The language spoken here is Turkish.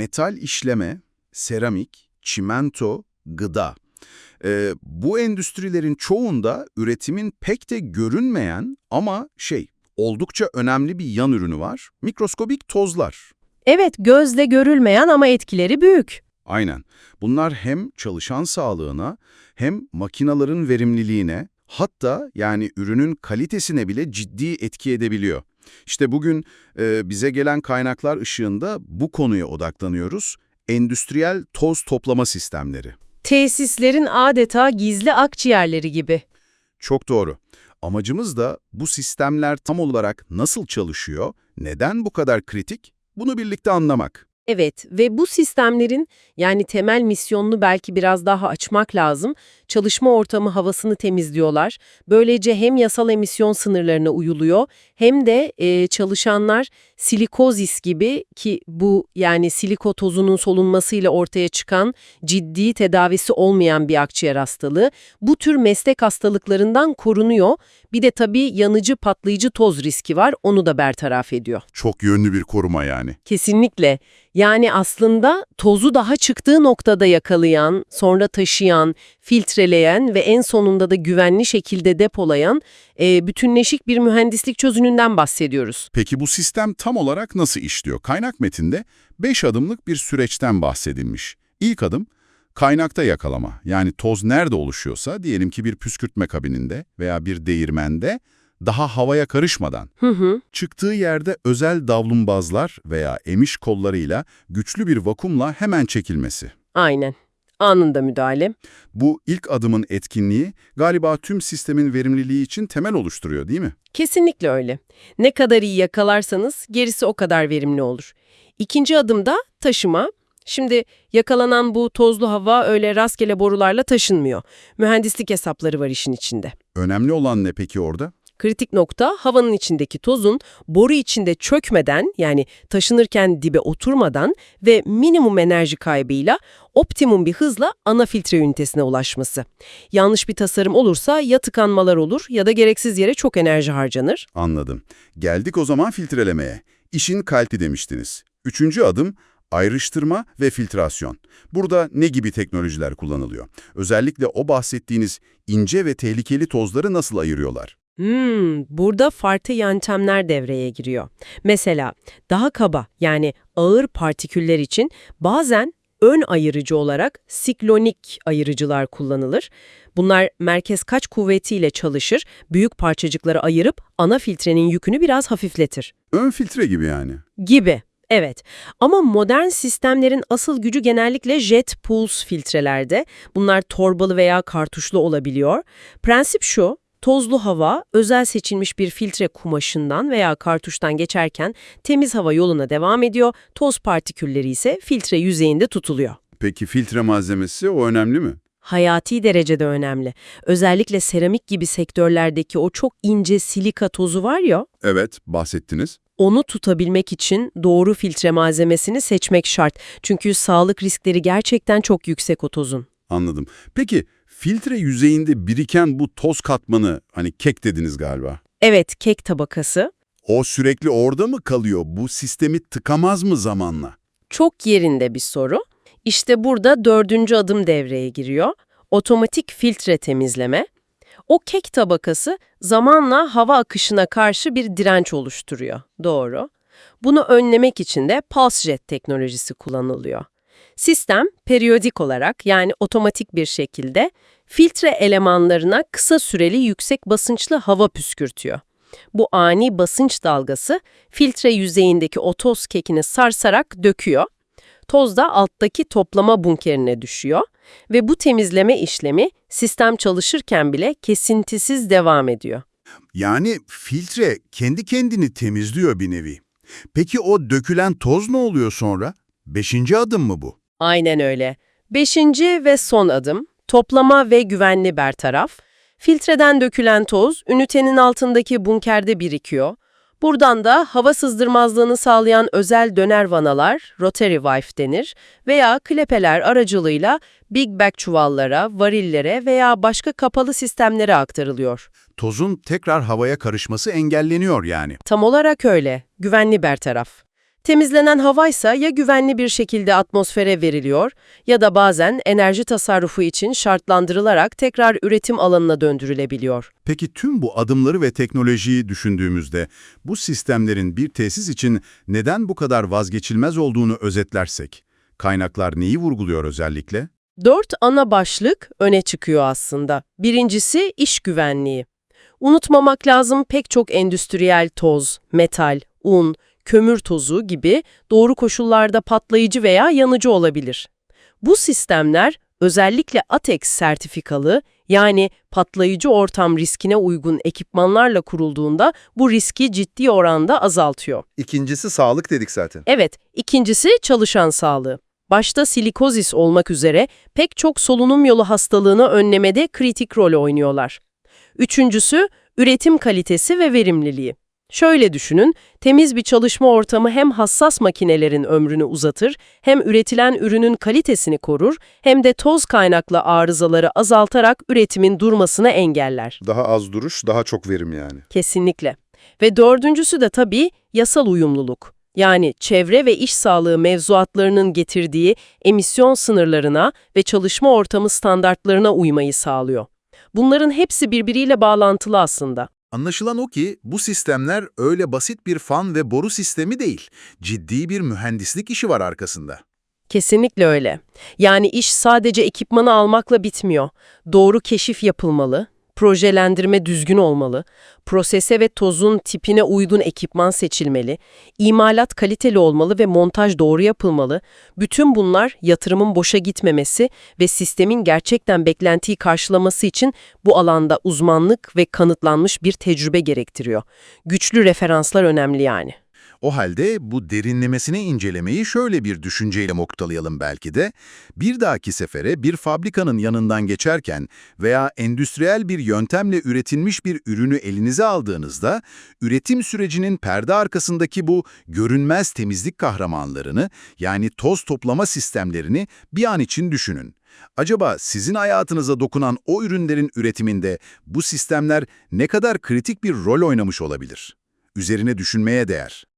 metal işleme, seramik, çimento, gıda. Ee, bu endüstrilerin çoğunda üretimin pek de görünmeyen ama şey, oldukça önemli bir yan ürünü var. Mikroskobik tozlar. Evet, gözle görülmeyen ama etkileri büyük. Aynen. Bunlar hem çalışan sağlığına hem makinaların verimliliğine hatta yani ürünün kalitesine bile ciddi etki edebiliyor. İşte bugün e, bize gelen kaynaklar ışığında bu konuya odaklanıyoruz. Endüstriyel toz toplama sistemleri. Tesislerin adeta gizli akciğerleri gibi. Çok doğru. Amacımız da bu sistemler tam olarak nasıl çalışıyor, neden bu kadar kritik, bunu birlikte anlamak. Evet ve bu sistemlerin yani temel misyonunu belki biraz daha açmak lazım. Çalışma ortamı havasını temizliyorlar. Böylece hem yasal emisyon sınırlarına uyuluyor hem de e, çalışanlar silikozis gibi ki bu yani siliko tozunun solunmasıyla ortaya çıkan ciddi tedavisi olmayan bir akciğer hastalığı bu tür meslek hastalıklarından korunuyor. Bir de tabii yanıcı patlayıcı toz riski var onu da bertaraf ediyor. Çok yönlü bir koruma yani. Kesinlikle. Yani aslında tozu daha çıktığı noktada yakalayan, sonra taşıyan, filtreleyen ve en sonunda da güvenli şekilde depolayan e, bütünleşik bir mühendislik çözününden bahsediyoruz. Peki bu sistem tam olarak nasıl işliyor? Kaynak metinde 5 adımlık bir süreçten bahsedilmiş. İlk adım kaynakta yakalama. Yani toz nerede oluşuyorsa diyelim ki bir püskürtme kabininde veya bir değirmende daha havaya karışmadan Hı hı. çıktığı yerde özel davlumbazlar veya emiş kollarıyla güçlü bir vakumla hemen çekilmesi. Aynen. Anında müdahale. Bu ilk adımın etkinliği galiba tüm sistemin verimliliği için temel oluşturuyor değil mi? Kesinlikle öyle. Ne kadar iyi yakalarsanız gerisi o kadar verimli olur. İkinci adımda taşıma. Şimdi yakalanan bu tozlu hava öyle rastgele borularla taşınmıyor. Mühendislik hesapları var işin içinde. Önemli olan ne peki orada? Kritik nokta havanın içindeki tozun boru içinde çökmeden yani taşınırken dibe oturmadan ve minimum enerji kaybıyla optimum bir hızla ana filtre ünitesine ulaşması. Yanlış bir tasarım olursa ya tıkanmalar olur ya da gereksiz yere çok enerji harcanır. Anladım. Geldik o zaman filtrelemeye. İşin kalti demiştiniz. Üçüncü adım ayrıştırma ve filtrasyon. Burada ne gibi teknolojiler kullanılıyor? Özellikle o bahsettiğiniz ince ve tehlikeli tozları nasıl ayırıyorlar? Hmm, burada farklı yöntemler devreye giriyor. Mesela daha kaba yani ağır partiküller için bazen ön ayırıcı olarak siklonik ayırıcılar kullanılır. Bunlar merkez kaç kuvvetiyle çalışır, büyük parçacıkları ayırıp ana filtrenin yükünü biraz hafifletir. Ön filtre gibi yani. Gibi. Evet. Ama modern sistemlerin asıl gücü genellikle jet pulse filtrelerde. Bunlar torbalı veya kartuşlu olabiliyor. Prensip şu, tozlu hava özel seçilmiş bir filtre kumaşından veya kartuştan geçerken temiz hava yoluna devam ediyor, toz partikülleri ise filtre yüzeyinde tutuluyor. Peki filtre malzemesi o önemli mi? Hayati derecede önemli. Özellikle seramik gibi sektörlerdeki o çok ince silika tozu var ya, Evet, bahsettiniz. onu tutabilmek için doğru filtre malzemesini seçmek şart. Çünkü sağlık riskleri gerçekten çok yüksek o tozun. Anladım. Peki filtre yüzeyinde biriken bu toz katmanı, hani kek dediniz galiba. Evet, kek tabakası O sürekli orada mı kalıyor? Bu sistemi tıkamaz mı zamanla? çok yerinde bir soru. İşte burada dördüncü adım devreye giriyor. Otomatik filtre temizleme. O kek tabakası zamanla hava akışına karşı bir direnç oluşturuyor. Doğru. Bunu önlemek için de pulse jet teknolojisi kullanılıyor. Sistem periyodik olarak yani otomatik bir şekilde filtre elemanlarına kısa süreli yüksek basınçlı hava püskürtüyor. Bu ani basınç dalgası filtre yüzeyindeki o toz kekini sarsarak döküyor. Toz da alttaki toplama bunkerine düşüyor ve bu temizleme işlemi sistem çalışırken bile kesintisiz devam ediyor. Yani filtre kendi kendini temizliyor bir nevi. Peki o dökülen toz ne oluyor sonra? Beşinci adım mı bu? Aynen öyle. Beşinci ve son adım, toplama ve güvenli bertaraf. Filtreden dökülen toz, ünitenin altındaki bunkerde birikiyor. Buradan da hava sızdırmazlığını sağlayan özel döner vanalar, rotary valve denir veya klepeler aracılığıyla big bag çuvallara, varillere veya başka kapalı sistemlere aktarılıyor. Tozun tekrar havaya karışması engelleniyor yani. Tam olarak öyle, güvenli bertaraf. Temizlenen havaysa ya güvenli bir şekilde atmosfere veriliyor ya da bazen enerji tasarrufu için şartlandırılarak tekrar üretim alanına döndürülebiliyor. Peki tüm bu adımları ve teknolojiyi düşündüğümüzde bu sistemlerin bir tesis için neden bu kadar vazgeçilmez olduğunu özetlersek, kaynaklar neyi vurguluyor özellikle? Dört ana başlık öne çıkıyor aslında. Birincisi iş güvenliği. Unutmamak lazım pek çok endüstriyel toz, metal, un, kömür tozu gibi doğru koşullarda patlayıcı veya yanıcı olabilir. Bu sistemler özellikle ATEX sertifikalı yani patlayıcı ortam riskine uygun ekipmanlarla kurulduğunda bu riski ciddi oranda azaltıyor. İkincisi sağlık dedik zaten. Evet, ikincisi çalışan sağlığı. Başta silikozis olmak üzere pek çok solunum yolu hastalığını önlemede kritik rol oynuyorlar. Üçüncüsü, üretim kalitesi ve verimliliği. Şöyle düşünün, temiz bir çalışma ortamı hem hassas makinelerin ömrünü uzatır, hem üretilen ürünün kalitesini korur, hem de toz kaynaklı arızaları azaltarak üretimin durmasını engeller. Daha az duruş, daha çok verim yani. Kesinlikle. Ve dördüncüsü de tabii yasal uyumluluk. Yani çevre ve iş sağlığı mevzuatlarının getirdiği emisyon sınırlarına ve çalışma ortamı standartlarına uymayı sağlıyor. Bunların hepsi birbiriyle bağlantılı aslında. Anlaşılan o ki bu sistemler öyle basit bir fan ve boru sistemi değil, ciddi bir mühendislik işi var arkasında. Kesinlikle öyle. Yani iş sadece ekipmanı almakla bitmiyor. Doğru keşif yapılmalı, projelendirme düzgün olmalı, prosese ve tozun tipine uygun ekipman seçilmeli, imalat kaliteli olmalı ve montaj doğru yapılmalı. Bütün bunlar yatırımın boşa gitmemesi ve sistemin gerçekten beklentiyi karşılaması için bu alanda uzmanlık ve kanıtlanmış bir tecrübe gerektiriyor. Güçlü referanslar önemli yani. O halde bu derinlemesine incelemeyi şöyle bir düşünceyle noktalayalım belki de. Bir dahaki sefere bir fabrikanın yanından geçerken veya endüstriyel bir yöntemle üretilmiş bir ürünü elinize aldığınızda, üretim sürecinin perde arkasındaki bu görünmez temizlik kahramanlarını yani toz toplama sistemlerini bir an için düşünün. Acaba sizin hayatınıza dokunan o ürünlerin üretiminde bu sistemler ne kadar kritik bir rol oynamış olabilir? Üzerine düşünmeye değer.